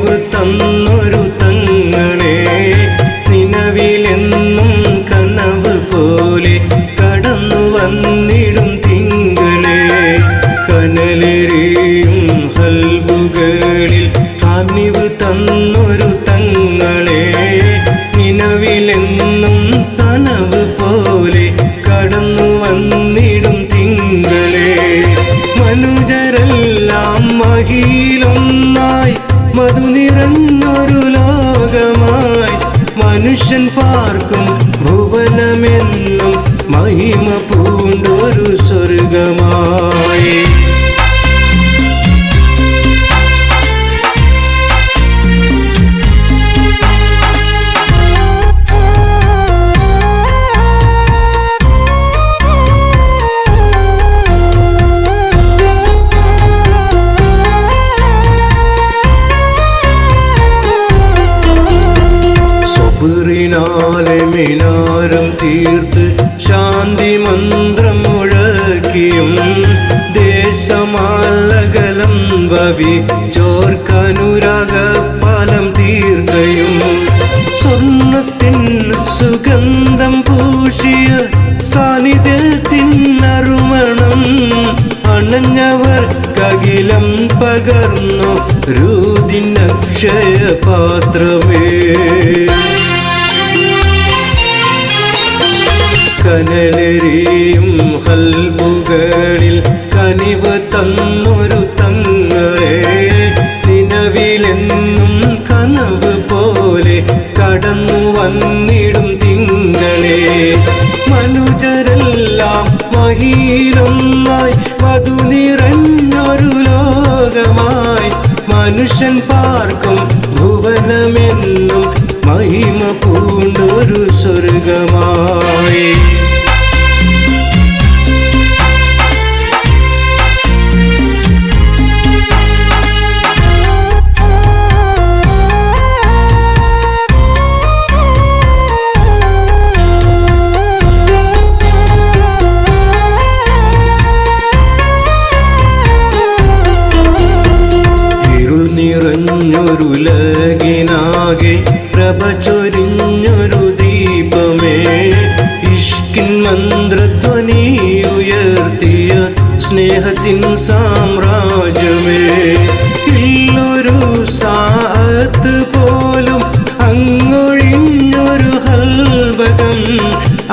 കഴിവ് തന്നൊരു പോലെ കടന്നു വന്നിടും ഹൽബുകളിൽ തന്നൊരു തങ്ങളെ. നിലവിലെന്നും ഭുവനമെന്നും മഹിമ പൂണ്ടൊരു മിനാരം തീർത്ത് ശാന്തി മന്ത്രം മുഴക്കിയും ദേശമാലകലം ഭവി ചോർക്കനുരാഗ പാലം തീർക്കയും. സ്വർണത്തിൻ സുഗന്ധം പൂശിയ സാന്നിധ്യത്തിൻ അറുമണം അണഞ്ഞവർ കകിലം പകർന്നു രൂതിനക്ഷയ പാത്രമേ മഹിയിലൊന്നായി മധു നിറഞ്ഞൊരു ലോകമായി മനുഷ്യൻ പാർക്കും ഭുവനമെന്നും മഹിമ പൂണ്ടൊരു സ്വർഗമായി. മന്ത്രധ്വനി ഉയർത്തിയ സ്നേഹത്തിൻ സാമ്രാജ്യമേ. ഇല്ലൊരു സാത്ത് പോലും അങ്ങൊഴിഞ്ഞൊരു ഹൽബകം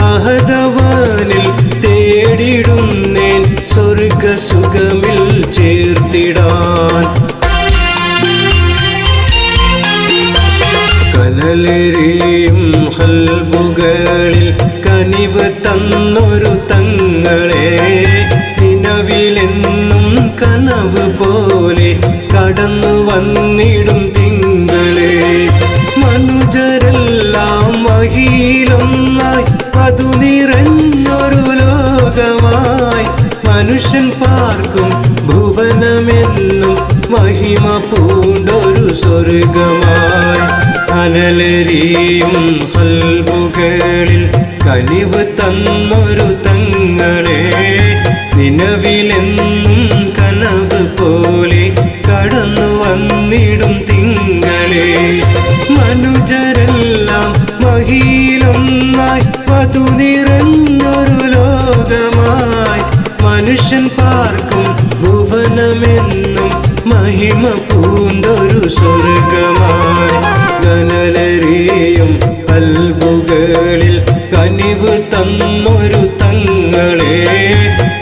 അഹദവാനിൽ തേടിടുന്നേൻ സ്വർഗസുഖമിൽ ചേർത്തിടാൻ. കനലെറിയും ഹൽബുകളിൽ കനിവ് തന്നൊരു തങ്ങളെ. നിലവിലെന്നും കനവ് പോലെ കടന്നു വന്നിടും തിങ്കളെ. മനുജരെല്ലാം മഹിയിലൊന്നായി അതു നിറഞ്ഞൊരു ലോകമായി മനുഷ്യൻ പാർക്കും ഭുവനമെന്നും മഹിമ പൂണ്ടൊരു സ്വർഗമായി. അനലരിയും ഹൽബുകളിൽ കനിവ് തന്നൊരു തങ്ങളെ നിലവിലെന്നും കനവ് പോലെ കടന്നു വന്നിടും തിങ്കളെ. മനുജരെല്ലാം മഹിയിലൊന്നായി പതു നിറഞ്ഞൊരു ലോകമായി മനുഷ്യൻ പാർക്കും ഭുവനമെന്നും മഹിമ പൂണ്ടൊരു സ്വർഗമായി. കനലറിയും അൽബുകളിൽ കനിവ് തന്നൊരു തങ്ങളെ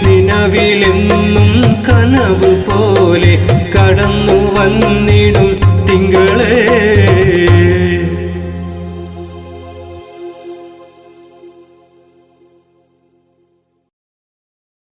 നിലവിലെന്നും കനവ് പോലെ കടന്നു വന്നിടും തിങ്കളേ.